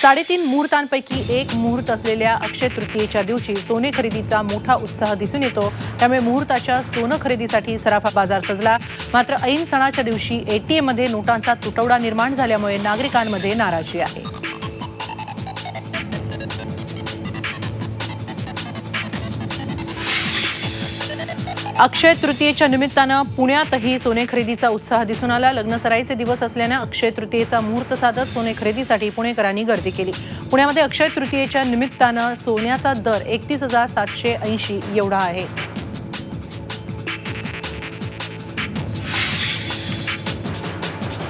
साडेतीन मुहूर्तांपैकी एक मुहूर्त असलेल्या अक्षय तृतीयेच्या दिवशी सोने खरेदीचा मोठा उत्साह दिसून येतो. त्यामुळे मुहूर्ताच्या सोनं खरेदीसाठी सराफा बाजार सजला. मात्र ऐन सणाच्या दिवशी एटीएममध्ये नोटांचा तुटवडा निर्माण झाल्यामुळे नागरिकांमध्ये नाराजी आहे. अक्षय तृतीयेच्या निमित्तानं पुण्यातही सोने खरेदीचा उत्साह दिसून आला. लग्नसराईचे दिवस असल्यानं अक्षय तृतीयेचा मुहूर्त साधत सोने खरेदीसाठी पुणेकरांनी गर्दी केली. पुण्यामध्ये अक्षय तृतीयेच्या निमित्तानं सोन्याचा दर एकतीस हजार सातशे ऐंशी एवढा आहे.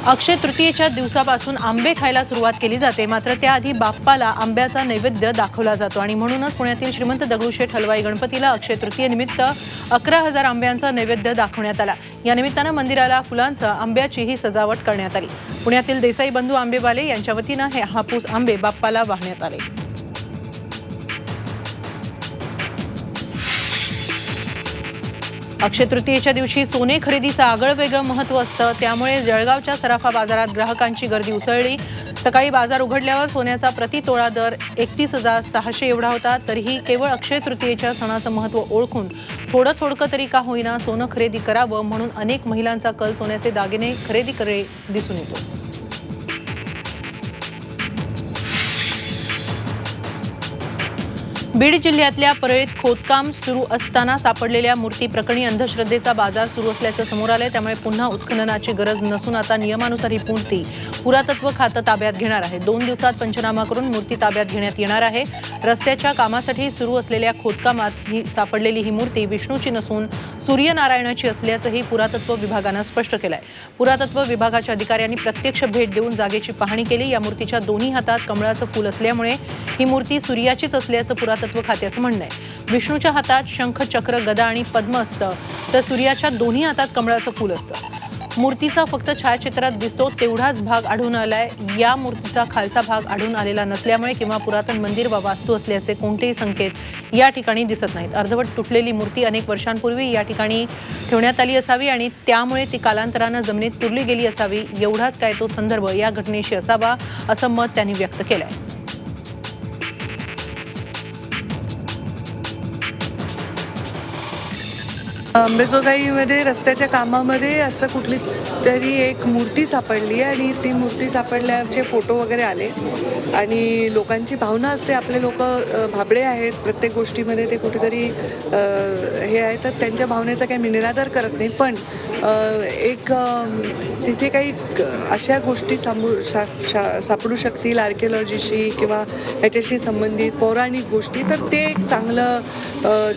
अक्षय तृतीयेच्या दिवसापासून आंबे खायला सुरुवात केली जाते. मात्र त्याआधी बाप्पाला आंब्याचा नैवेद्य दाखवला जातो आणि म्हणूनच पुण्यातील श्रीमंत दगडूशेठ हलवाई गणपतीला अक्षय तृतीयेनिमित्त अकरा हजार आंब्यांचा नैवेद्य दाखवण्यात आला. या निमित्तानं मंदिराला फुलांसह आंब्याचीही सजावट करण्यात आली. पुण्यातील देसाई बंधू आंबेवाले यांच्या वतीनं हे हापूस आंबे बाप्पाला वाहण्यात आले. अक्षय तृतीयेच्या दिवशी सोने खरेदीचं आगळं वेगळं महत्त्व असतं. त्यामुळे जळगावच्या सराफा बाजारात ग्राहकांची गर्दी उसळली. सकाळी बाजार उघडल्यावर सोन्याचा प्रति तोळा दर एकतीस हजार सहाशे एवढा होता. तरीही केवळ अक्षय तृतीयेच्या सणाचं महत्त्व ओळखून थोडं थोडकं तरी का होईना सोनं खरेदी करावं म्हणून अनेक महिलांचा कल सोन्याचे दागिने खरेदी करे दिसून येतो. बीड जिल्ह्यातल्या परळीत खोदकाम सुरू असताना सापडलेल्या मूर्ती प्रकरणी अंधश्रद्धेचा बाजार सुरू असल्याचं समोर आलंय. त्यामुळे पुन्हा उत्खननाची गरज नसून आता नियमानुसार ही मूर्ती पुरातत्व खातं ताब्यात घेणार आहे. दोन दिवसात पंचनामा करून मूर्ती ताब्यात घेण्यात येणार आहे. रस्त्याच्या कामासाठी सुरू असलेल्या खोदकामात ही सापडलेली ही मूर्ती विष्णूची नसून सूर्यनारायणाची असल्याचंही पुरातत्व विभागानं स्पष्ट केलंय. पुरातत्व विभागाच्या अधिकाऱ्यांनी प्रत्यक्ष भेट देऊन जागेची पाहणी केली. या मूर्तीच्या दोन्ही हातात कमळाचं फूल असल्यामुळे ही मूर्ती सूर्याचीच असल्याचं पुरातत्व खात्याचं म्हणणं आहे. विष्णूच्या हातात शंख चक्र गदा आणि पद्म असतं. तर सूर्याच्या दोन्ही हातात कमळाचं फूल असतं. मूर्तीचा फक्त छायाचित्रात दिसतो तेवढाच भाग आढळून आलाय. या मूर्तीचा खालचा भाग आढळून आलेला नसल्यामुळे किंवा पुरातन मंदिर वा वास्तू असल्याचे कोणतेही संकेत या ठिकाणी दिसत नाहीत. अर्धवट तुटलेली मूर्ती अनेक वर्षांपूर्वी या ठिकाणी ठेवण्यात आली असावी आणि त्यामुळे ती कालांतरानं जमिनीत पुरली गेली असावी एवढाच काय तो संदर्भ या घटनेशी असावा असं मत त्यांनी व्यक्त केलं आहे अंबेजोगाईमध्ये रस्त्याच्या कामामध्ये असं कुठली तरी एक मूर्ती सापडली आणि ती मूर्ती सापडल्याचे फोटो वगैरे आले. आणि लोकांची भावना असते आपले लोक भाबडे आहेत प्रत्येक गोष्टीमध्ये ते कुठेतरी हे आहे. तर त्यांच्या भावनेचा काही मी निरादर करत नाही. पण एक तिथे काही अशा गोष्टी सामू सा, शा- सापडू शकतील आर्किओलॉजीशी किंवा ह्याच्याशी संबंधित पौराणिक गोष्टी. तर ते एक चांगलं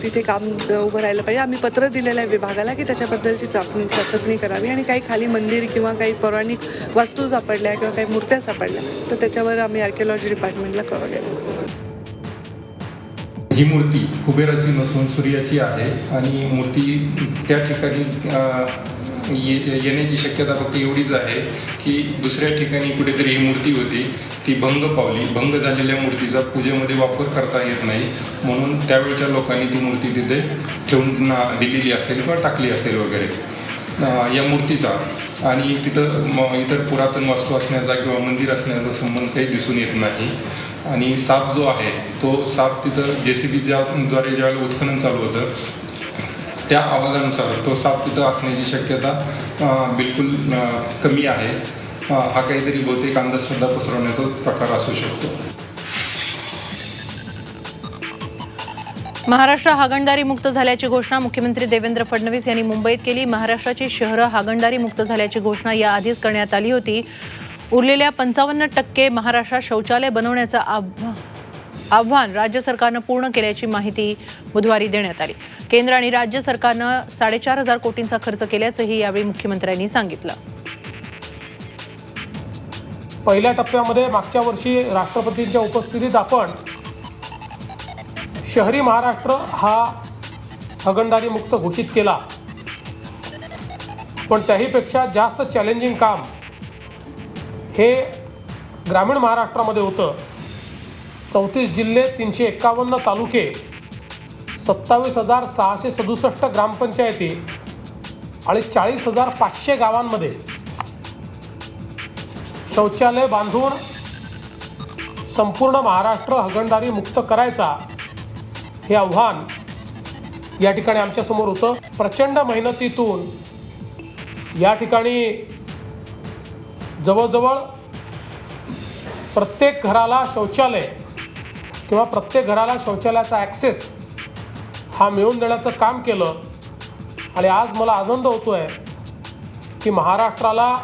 तिथे काम उभं राहिलं पाहिजे. आम्ही पत्र दिलेलं आहे विभागाला की त्याच्याबद्दलची चाचणी चाचपणी करावी आणि काही खाली मंदिर किंवा काही पौराणिक वास्तू सापडल्या किंवा काही मूर्त्या सापडल्या तर त्याच्यावर आम्ही आर्किओलॉजी डिपार्टमेंटला कळवलेलं ही मूर्ती कुबेराची नसून सूर्याची आहे आणि मूर्ती त्या ठिकाणी ये- येण्याची शक्यता फक्त एवढीच आहे की दुसऱ्या ठिकाणी कुठेतरी ही मूर्ती होती. ती भंग पावली. भंग झालेल्या मूर्तीचा पूजेमध्ये वापर करता येत नाही. म्हणून त्यावेळच्या लोकांनी ती मूर्ती तिथे ठेवून दिलेली असेल किंवा टाकली असेल वगैरे. या मूर्तीचा. आणि तिथं म इतर पुरातन वास्तू असण्याचा किंवा मंदिर असण्याचा संबंध काही दिसून येत नाही. आणि साप जो आहे तो साप तिथं जे सी बीद्वारे ज्यावेळेला उत्खनन चालू होतं त्या आवाजानुसार तो साप तिथं असण्याची शक्यता बिलकुल कमी आहे. हा काहीतरी बहुतेक अंधश्रद्धा पसरवण्याचा प्रकार असू शकतो. महाराष्ट्र हागणदारी मुक्त झाल्याची घोषणा मुख्यमंत्री देवेंद्र फडणवीस यांनी मुंबईत केली. महाराष्ट्राची शहरं हागणदारी मुक्त झाल्याची घोषणा याआधीच करण्यात आली होती. उरलेल्या पंचावन्न टक्के महाराष्ट्रात शौचालय बनवण्याचं आव्हान राज्य सरकारनं पूर्ण केल्याची माहिती बुधवारी देण्यात आली. केंद्र आणि राज्य सरकारनं साडेचार हजार कोटींचा खर्च केल्याचंही यावेळी मुख्यमंत्र्यांनी सांगितलं. पहिल्या टप्प्यामध्ये मागच्या वर्षी राष्ट्रपतींच्या उपस्थितीत आपण शहरी महाराष्ट्र हा हगणदारी मुक्त घोषित केला. पण त्याहीपेक्षा जास्त चॅलेंजिंग काम हे ग्रामीण महाराष्ट्रामध्ये होतं. चौतीस जिल्हे तीनशे एक्कावन्न तालुके सत्तावीस हजार सहाशे सदुसष्ट ग्रामपंचायती आणि चाळीस हजार पाचशे गावांमध्ये शौचालय बांधून संपूर्ण महाराष्ट्र हगणदारी मुक्त करायचा हे आव्हान या ठिकाणी आमच्यासमोर होतं. प्रचंड मेहनतीतून या ठिकाणी जवळजवळ प्रत्येक घराला शौचालय किंवा प्रत्येक घराला शौचालयाचा ॲक्सेस हा मिळवून देण्याचं काम केलं. आणि आज मला आनंद होतो आहे की महाराष्ट्राला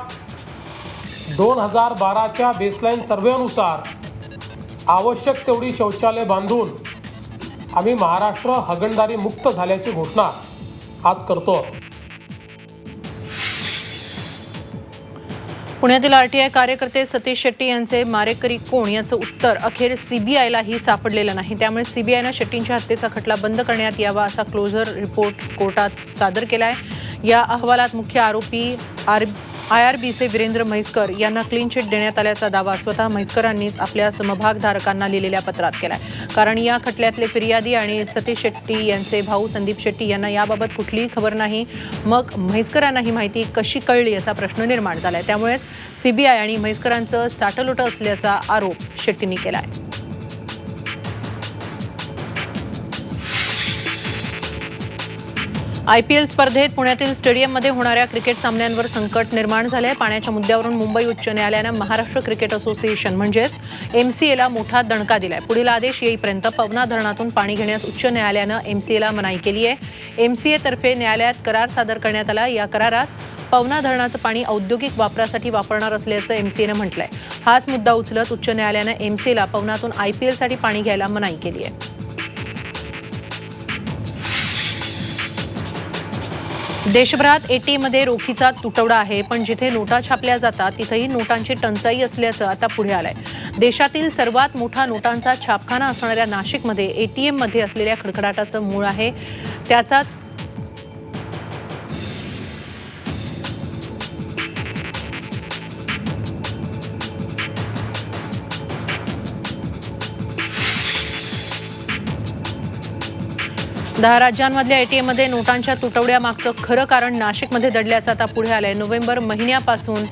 दोन हजार बाराच्या बेसलाईन सर्वेनुसार आवश्यक तेवढी शौचालय बांधून आम्ही महाराष्ट्र हगणदारी मुक्त झाल्याची घोषणा आज करतो. पुण्यातील आरटीआय कार्यकर्ते सतीश शेट्टी यांचे मारेकरी कोण याचं उत्तर? अखेर सीबीआयलाही सापडलेलं नाही. त्यामुळे सीबीआयनं शेट्टींच्या हत्येचा खटला बंद करण्यात यावा असा क्लोजर रिपोर्ट कोर्टात सादर केला आहे या अहवालात मुख्य आरोपी R I R Virendra Mhaiskar यांना क्लीन चिट देण्यात आल्याचा दावा स्वतः म्हैसकरांनीच आपल्या समभागधारकांना लिहिलेल्या पत्रात केलाय. कारण या खटल्यातले फिर्यादी आणि सतीश शेट्टी यांचे भाऊ संदीप शेट्टी यांना याबाबत कुठलीही खबर नाही. मग म्हैसकरांना ही माहिती कशी कळली असा प्रश्न निर्माण झालाय. त्यामुळेच सीबीआय आणि म्हैसकरांचं साठलोटं असल्याचा आरोप शेट्टींनी केला आहे आय पी एल स्पर्धेत पुण्यातील स्टेडियममध्ये होणाऱ्या क्रिकेट सामन्यांवर संकट निर्माण झालंय. पाण्याच्या मुद्द्यावरून मुंबई उच्च न्यायालयानं महाराष्ट्र क्रिकेट असोसिएशन म्हणजेच एमसीएला मोठा दणका दिलाय. पुढील आदेश येईपर्यंत पवना धरणातून पाणी घेण्यास उच्च न्यायालयानं एमसीएला मनाई केली आहे. एमसीएतर्फे न्यायालयात करार सादर करण्यात आला. या करारात पवना धरणाचं पाणी औद्योगिक वापरासाठी वापरणार असल्याचं एमसीएनं म्हटलंय. हाच मुद्दा उचलत उच्च न्यायालयानं एमसीएला पवनातून आयपीएलसाठी पाणी घ्यायला मनाई केली आहे. देशभरात एटीएममध्ये रोखीचा तुटवडा आहे पण जिथे नोटा छापल्या जातात तिथेही नोटांची टंचाई असल्याचं आता पुढे आलंय. देशातील सर्वात मोठा नोटांचा छापखाना असणाऱ्या नाशिकमध्ये एटीएममध्ये असलेल्या खडखडाटाचं मूळ आहे. त्याचाच दहा राज्यांमधल्या एटीएममध्ये नोटांच्या तुटवड्यामागचं खरं कारण नाशिकमध्ये दडल्याचं आता पुढे आलंय. नोव्हेंबर महिन्यापासून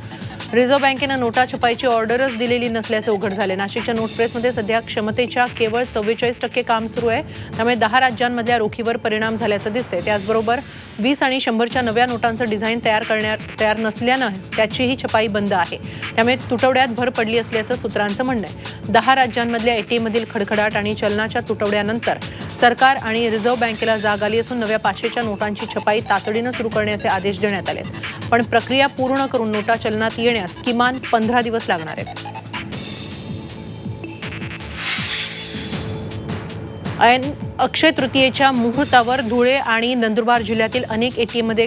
रिझर्व्ह बँकेनं नोटा छपाईची ऑर्डरच दिलेली नसल्याचं उघड झाले नाशिकच्या नोट प्रेसमध्ये सध्या क्षमतेच्या केवळ चव्वेचाळीस टक्के काम सुरू आहे. त्यामुळे दहा राज्यांमधल्या रोखीवर परिणाम झाल्याचं दिसतंय. त्याचबरोबर वीस आणि शंभरच्या नव्या नोटांचं डिझाईन तयार करण्यात तयार नसल्यानं त्याचीही छपाई बंद आहे. त्यामुळे तुटवड्यात भर पडली असल्याचं सूत्रांचं म्हणणं आहे. दहा राज्यांमधल्या एटीएममधील खडखडाट आणि चलनाच्या तुटवड्यानंतर सरकार आणि रिझर्व्ह बँकेला जाग आली असून नव्या पाचशेच्या नोटांची छपाई तातडीनं सुरू करण्याचे आदेश देण्यात आले पण प्रक्रिया पूर्ण करून नोटा चलनात येण्यास किमान पंधरा दिवस लागणार आहेत. ऐन अक्षय तृतीयेच्या मुहूर्तावर धुळे आणि नंदुरबार जिल्ह्यातील अनेक एटीएममध्ये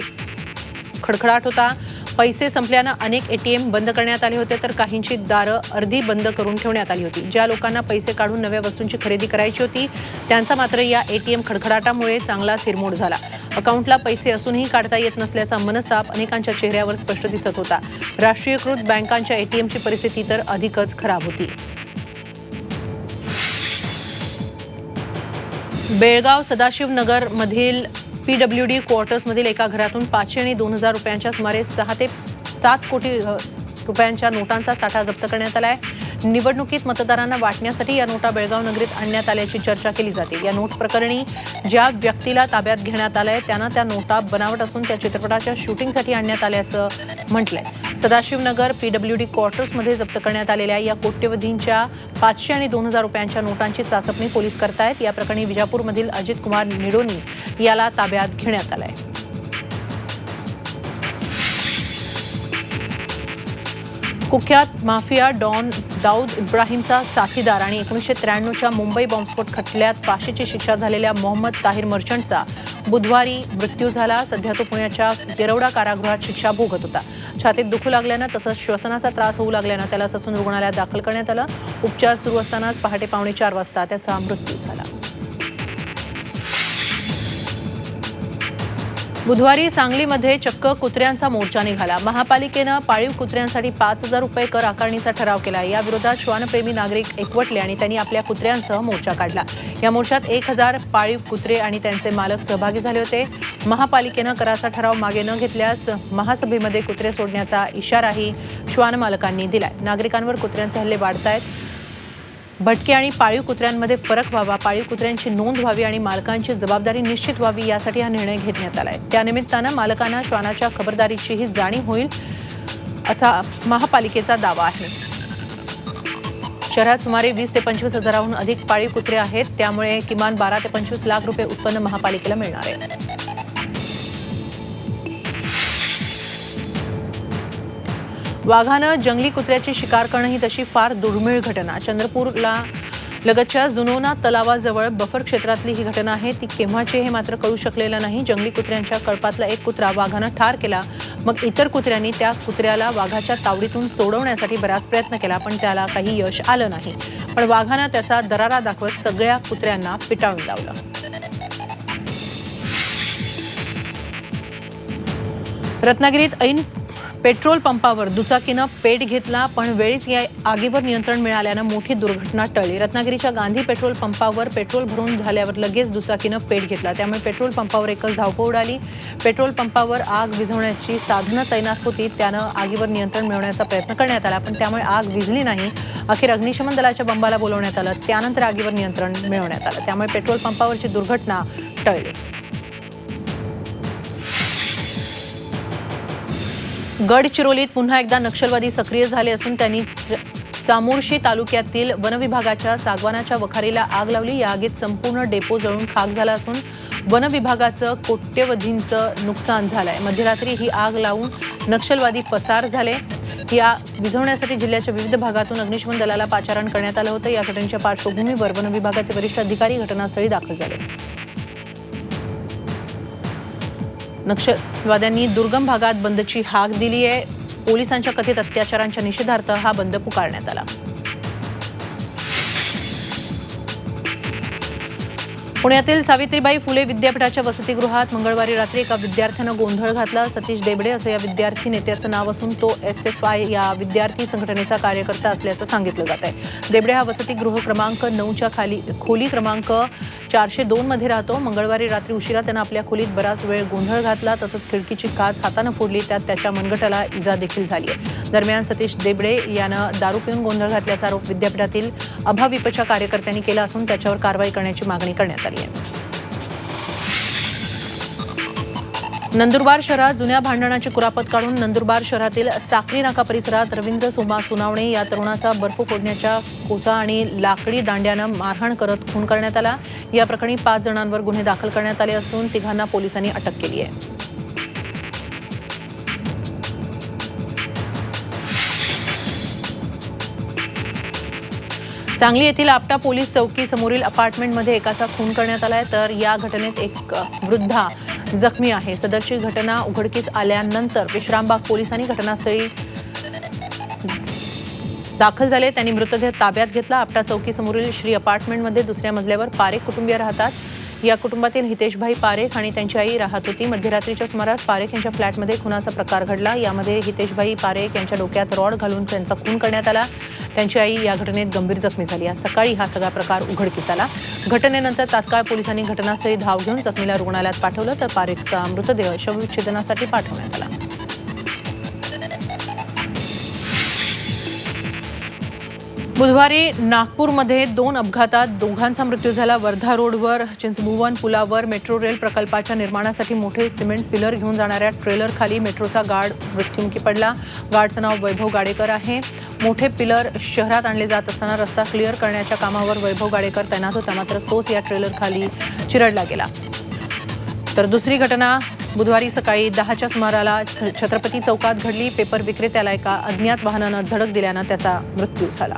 खडखडाट होता. पैसे संपल्यानं अनेक एटीएम बंद करण्यात आले होते तर काहींची दारं अर्धी बंद करून ठेवण्यात आली होती. ज्या लोकांना पैसे काढून नव्या वस्तूंची खरेदी करायची होती त्यांचा मात्र या एटीएम खडखडाटामुळे चांगला सिरमोड झाला. अकाउंटला पैसे असूनही काढता येत नसल्याचा मनस्ताप अनेकांच्या चेहऱ्यावर स्पष्ट दिसत होता. राष्ट्रीयकृत बँकांच्या एटीएमची परिस्थिती तर अधिकच खराब होती. बेळगाव सदाशिवनगरमधील मधील पी डब्ल्यू डी क्वार्टर्समधील एका घरातून पाचशे आणि दोन हजार रुपयांच्या सुमारे सहा ते सात कोटी रुपयांच्या नोटांचा साठा जप्त करण्यात आला आहे. निवडणुकीत मतदारांना वाटण्यासाठी या नोटा बेळगाव नगरीत आणण्यात आल्याची चर्चा केली जाते. या नोट प्रकरणी ज्या व्यक्तीला ताब्यात घेण्यात आलं आहे त्यांना त्या नोटा बनावट असून त्या चित्रपटाच्या शूटिंगसाठी आणण्यात आल्याचं म्हटलं आहे सदाशिवनगर पीडब्ल्यूडी क्वार्टर्समध्ये जप्त करण्यात आलेल्या या कोट्यवधींच्या पाचशे आणि दोन हजार रुपयांच्या नोटांची चाचपणी पोलीस करतायत. या प्रकरणी विजापूरमधील अजित कुमार निडोनी याला ताब्यात घेण्यात आलंय. कुख्यात माफिया डॉन दाऊद इब्राहिमचा साथीदार आणि एकोणीसशे त्र्याण्णवच्या मुंबई बॉम्बस्फोट खटल्यात फाशीची शिक्षा झालेल्या मोहम्मद ताहिर मर्चंटचा बुधवारी मृत्यू झाला. सध्या तो पुण्याच्या गेरवडा कारागृहात शिक्षा भोगत होता. छातीत दुखू लागल्यानं तसंच श्वसनाचा त्रास होऊ लागल्यानं त्याला ससून रुग्णालयात दाखल करण्यात आलं. उपचार सुरू असतानाच पहाटे पावणे चार वाजता त्याचा मृत्यू झाला. बुधवारी सांगलीमध्ये चक्क कुत्र्यांचा मोर्चा निघाला. महापालिकेनं पाळीव कुत्र्यांसाठी पाच हजार रुपये कर आकारणीचा ठराव केला. याविरोधात श्वानप्रेमी नागरिक एकवटले आणि त्यांनी आपल्या कुत्र्यांसह मोर्चा काढला. या मोर्चात एक हजार पाळीव कुत्रे आणि त्यांचे मालक सहभागी झाले होते. महापालिकेनं कराचा ठराव मागे न घेतल्यास महासभेमध्ये कुत्रे सोडण्याचा इशाराही श्वान मालकांनी दिलाय. नागरिकांवर कुत्र्यांचे हल्ले वाढत आहेत भटके आणि पाळीव कुत्र्यांमध्ये फरक व्हावा पाळीव कुत्र्यांची नोंद व्हावी आणि मालकांची जबाबदारी निश्चित व्हावी यासाठी हा निर्णय घेण्यात आला आहे त्यानिमित्तानं मालकांना श्वानाच्या खबरदारीचीही जाणीव होईल असा महापालिकेचा दावा आहे. शहरात सुमारे वीस ते पंचवीस हजाराहून अधिक पाळीव कुत्रे आहेत त्यामुळे किमान बारा ते पंचवीस लाख रुपये उत्पन्न महापालिकेला मिळणार आहे. वाघानं जंगली कुत्र्याची शिकार करणं ही तशी फार दुर्मिळ घटना. चंद्रपूरला लगतच्या जुनोना तलावाजवळ बफर क्षेत्रातली ही घटना आहे. ती केव्हाची हे मात्र कळू शकलेलं नाही. जंगली कुत्र्यांच्या कळपातला एक कुत्रा वाघानं ठार केला. मग इतर कुत्र्यांनी त्या कुत्र्याला वाघाच्या तावडीतून सोडवण्यासाठी बराच प्रयत्न केला पण त्याला काही यश आलं नाही. पण वाघानं त्याचा दरारा दाखवत सगळ्या कुत्र्यांना पिटाळून लावलं. रत्नागिरीत ऐन पेट्रोल पंपावर दुचाकीनं पेट घेतला पण वेळीच या आगीवर नियंत्रण मिळाल्यानं मोठी दुर्घटना टळली. रत्नागिरीच्या गांधी पेट्रोल पंपावर पेट्रोल भरून झाल्यावर लगेच दुचाकीनं पेट घेतला. त्यामुळे पेट्रोल पंपावर एकच धावपळ उडाली. पेट्रोल पंपावर आग विझवण्याची साधनं तैनात होती त्यानं आगीवर नियंत्रण मिळवण्याचा प्रयत्न करण्यात आला पण त्यामुळे आग विझली नाही. अखेर अग्निशमन दलाच्या बंबाला बोलवण्यात आलं. त्यानंतर आगीवर नियंत्रण मिळवण्यात आलं. त्यामुळे पेट्रोल पंपावरची दुर्घटना टळली. गडचिरोलीत पुन्हा एकदा नक्षलवादी सक्रिय झाले असून त्यांनी च- चामोर्शी तालुक्यातील वनविभागाच्या सागवानाच्या वखारीला आग लावली. या आगीत संपूर्ण डेपो जळून खाक झाला असून वनविभागाचं कोट्यवधींचं नुकसान झालंय. मध्यरात्री ही आग लावून नक्षलवादी पसार झाले. या विझवण्यासाठी जिल्ह्याच्या विविध भागातून अग्निशमन दलाला पाचारण करण्यात आलं होतं. या घटनेच्या पार्श्वभूमीवर वनविभागाचे वरिष्ठ अधिकारी घटनास्थळी दाखल झाले. नक्षलवाद्यांनी दुर्गम भागात बंदची हाक दिली आहे. पोलिसांच्या कथित अत्याचारांच्या निषेधार्थ हा बंद पुकारण्यात आला. पुण्यातील सावित्रीबाई फुले विद्यापीठाच्या वसतिगृहात मंगळवारी रात्री एका विद्यार्थ्यानं गोंधळ घातला. सतीश देबडे असं या विद्यार्थी नेत्याचं नाव असून तो एस एफ आय या विद्यार्थी संघटनेचा कार्यकर्ता असल्याचं सांगितलं जात आहे देबडे हा वसतिगृह क्रमांक नऊच्या खाली खोली क्रमांक चारशे दोन मध्ये राहतो. मंगळवारी रात्री उशिरा त्यानं आपल्या खोलीत बराच वेळ गोंधळ घातला तसंच खिडकीची काच हातानं फोडली त्यात त्याच्या मनगटाला इजा देखील झाली आहे. दरम्यान सतीश देबडे यानं दारू पिऊन गोंधळ घातल्याचा आरोप विद्यापीठातील अभाविपच्या कार्यकर्त्यांनी केला असून त्याच्यावर कारवाई करण्याची मागणी करण्यात आली आहे. नंदुरबार शहरात जुन्या भांडणाची कुरापत काढून नंदुरबार शहरातील साक्री नाका परिसरात रवींद्र सोमा सुनावणे या तरुणाचा बर्फ फोडण्याच्या कोचा आणि लाकडी दांड्यानं मारहाण करत खून करण्यात आला. या प्रकरणी पाच जणांवर गुन्हे दाखल करण्यात आले असून तिघांना पोलिसांनी अटक केली आहे. सांगली येथील आपटा पोलीस चौकी समोरील अपार्टमेंटमध्ये एकाचा खून करण्यात आलाय. तर या घटनेत एक वृद्धा जखमी आहे. सदरची घटना उघडकीस आल्यानंतर विश्रामबाग पोलिसांनी घटनास्थळी दाखल झाले. त्यांनी मृतदेह ताब्यात घेतला. आपटा चौकीसमोरील श्री अपार्टमेंटमध्ये दुसऱ्या मजल्यावर पारेख कुटुंबीय राहतात. या कुटुंबातील हितेशभाई पारेख आणि त्यांची आई राहत होती. मध्यरात्रीच्या सुमारास पारेख यांच्या फ्लॅटमध्ये खुनाचा प्रकार घडला. यामध्ये हितेशभाई पारेख यांच्या डोक्यात रॉड घालून त्यांचा खून करण्यात आला. त्यांची आई या घटनेत गंभीर जखमी झाली. आज सकाळी हा सगळा प्रकार उघडकीस आला. घटनेनंतर तात्काळ पोलिसांनी घटनास्थळी धाव घेऊन जखमीला रुग्णालयात पाठवलं तर पारेखचा मृतदेह शवविच्छेदनासाठी पाठवण्यात आला. बुधवारी नागपूरमध्ये दोन अपघातात दोघांचा मृत्यू झाला. वर्धा रोडवर चिंचभुवन पुलावर मेट्रो रेल प्रकल्पाच्या निर्माणासाठी मोठे सिमेंट पिलर घेऊन जाणाऱ्या ट्रेलरखाली मेट्रोचा गार्ड मृत्युमुखी पडला. गार्डचं नाव वैभव गाडेकर आहे. मोठे पिलर शहरात आणले जात असताना रस्ता क्लिअर करण्याच्या कामावर वैभव गाडेकर तैनात होता मात्र तोच या ट्रेलरखाली चिरडला गेला. तर दुसरी घटना बुधवारी सकाळी दहाच्या सुमाराला छ- छत्रपती चौकात घडली. पेपर विक्रेत्याला एका अज्ञात वाहनानं धडक दिल्यानं त्याचा मृत्यू झाला.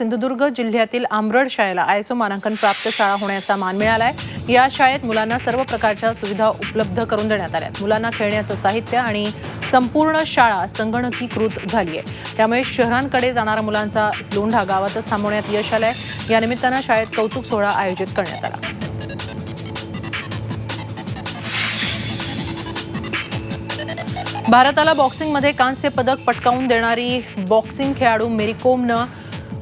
सिंधुदुर्ग जिल्ह्यातील आंबरड शाळेला आयसो मानांकन प्राप्त शाळा होण्याचा मान मिळाला आहे या शाळेत मुलांना सर्व प्रकारच्या सुविधा उपलब्ध करून देण्यात आल्या आहेत. मुलांना खेळण्याचं साहित्य आणि संपूर्ण शाळा संगणकीकृत झाली आहे. त्यामुळे शहरांकडे जाणारा मुलांचा लोंढा गावातच थांबवण्यात यश आलंय. या निमित्तानं शाळेत कौतुक सोहळा आयोजित करण्यात आला. भारताला बॉक्सिंगमध्ये कांस्य पदक पटकावून देणारी बॉक्सिंग खेळाडू मेरी कोमनं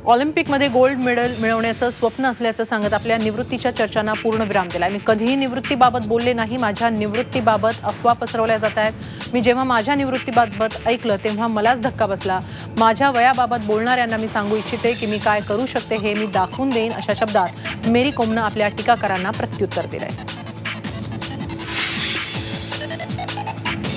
ऑलिम्पिकमध्ये गोल्ड मेडल मिळवण्याचं स्वप्न असल्याचं सांगत आपल्या निवृत्तीच्या चर्चांना पूर्ण विराम दिला मी कधीही निवृत्तीबाबत बोलले नाही माझ्या निवृत्तीबाबत अफवा पसरवल्या जात आहेत. मी जेव्हा माझ्या निवृत्तीबाबत ऐकलं तेव्हा मलाच धक्का बसला. माझ्या वयाबाबत बोलणाऱ्यांना मी सांगू इच्छिते की मी काय करू शकते हे मी दाखवून देईन अशा शब्दात मेरी कोमनं आपल्या टीकाकारांना प्रत्युत्तर दिलंय.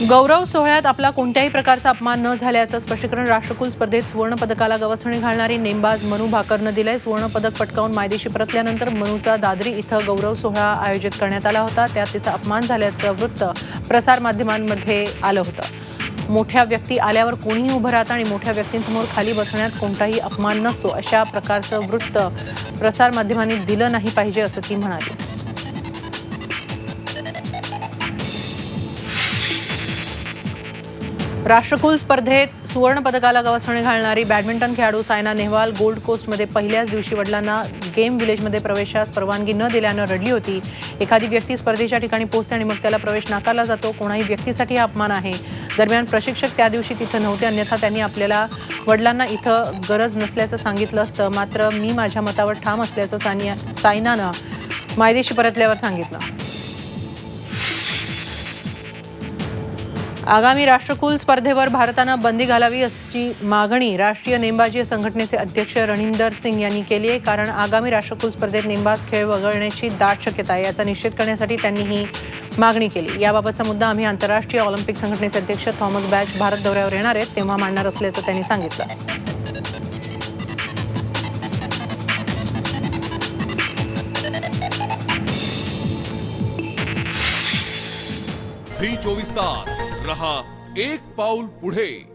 गौरव सोहळ्यात आपला कोणत्याही प्रकारचा अपमान न झाल्याचं स्पष्टीकरण राष्ट्रकुल स्पर्धेत सुवर्ण पदकाला गवसणी घालणारी नेमबाज मनु भाकरनं दिलंय. सुवर्ण पदक पटकावून मायदेशी परतल्यानंतर मनुचा दादरी इथं गौरव सोहळा आयोजित करण्यात आला होता. त्यात तिचा अपमान झाल्याचं वृत्त प्रसारमाध्यमांमध्ये आलं होतं. मोठ्या व्यक्ती आल्यावर कोणीही उभं राहतं आणि मोठ्या व्यक्तींसमोर खाली बसण्यात कोणताही अपमान नसतो अशा प्रकारचं वृत्त प्रसारमाध्यमांनी दिलं नाही पाहिजे असं ती म्हणाली. राष्ट्रकुल स्पर्धेत सुवर्णपदकाला गवसणी घालणारी बॅडमिंटन खेळाडू सायना नेहवाल गोल्ड कोस्टमध्ये पहिल्याच दिवशी वडिलांना गेम विलेजमध्ये प्रवेशास परवानगी न दिल्यानं रडली होती. एखादी व्यक्ती स्पर्धेच्या ठिकाणी पोहोचते आणि मग त्याला प्रवेश नाकारला जातो. कोणाही व्यक्तीसाठी हा अपमान आहे. दरम्यान प्रशिक्षक त्या दिवशी तिथं नव्हते अन्यथा त्यांनी आपल्याला वडिलांना इथं गरज नसल्याचं सांगितलं असतं. मात्र मी माझ्या मतावर ठाम असल्याचं सानिया सायनानं मायदेशी परतल्यावर सांगितलं. आगामी राष्ट्रकुल स्पर्धेवर भारतानं बंदी घालावी अशी मागणी राष्ट्रीय नेमबाजी संघटनेचे अध्यक्ष रणिंदर सिंग यांनी केली आहे. कारण आगामी राष्ट्रकुल स्पर्धेत नेमबाज खेळ वगळण्याची दाट शक्यता आहे याचा निश्चित करण्यासाठी त्यांनी ही मागणी केली. याबाबतचा मुद्दा आम्ही आंतरराष्ट्रीय ऑलिम्पिक संघटनेचे अध्यक्ष थॉमस बॅच भारत दौऱ्यावर येणार आहेत तेव्हा मांडणार असल्याचं त्यांनी सांगितलं. चोवीस तास. रहा एक पाऊल पुढे.